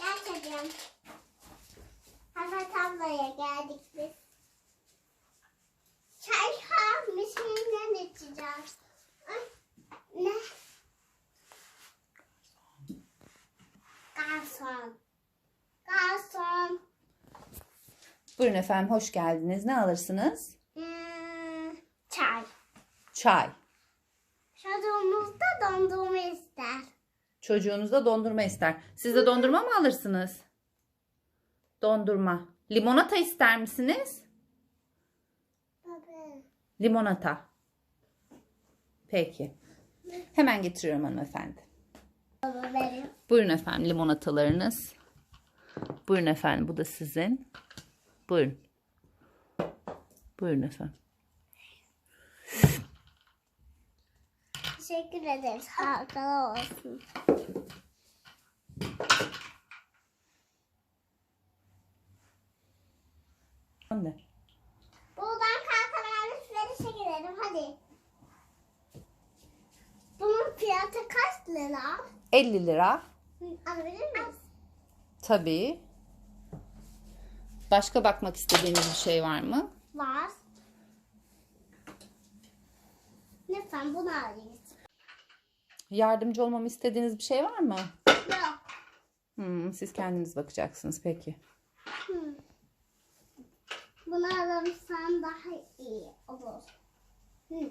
Gel çocuğum. Hazret ablaya geldik biz. Çay ha misininden içeceğiz. Ay, ne? Garson. Garson. Buyurun efendim hoş geldiniz. Ne alırsınız? Hmm, çay. Çay. Çocuğumuz da dondurma ister. Çocuğunuz da dondurma ister. Siz de dondurma mı alırsınız? Dondurma. Limonata ister misiniz? Baba. Limonata. Peki. Hemen getiriyorum hanımefendi. Baba benim. Buyurun efendim limonatalarınız. Buyurun efendim bu da sizin. Buyurun. Buyurun efendim. Teşekkür ederiz. Harika olsun. Anne. Buradan kalkan alışverişe gidelim hadi. Bunun fiyatı kaç lira? 50 lira. Alabilir miyiz? Tabii. Başka bakmak istediğiniz bir şey var mı? Var. Lütfen bunu alayım. Yardımcı olmamı istediğiniz bir şey var mı? Yok. Hmm, siz kendiniz bakacaksınız peki. Hı. Bunu alırsan daha iyi olur. Hı.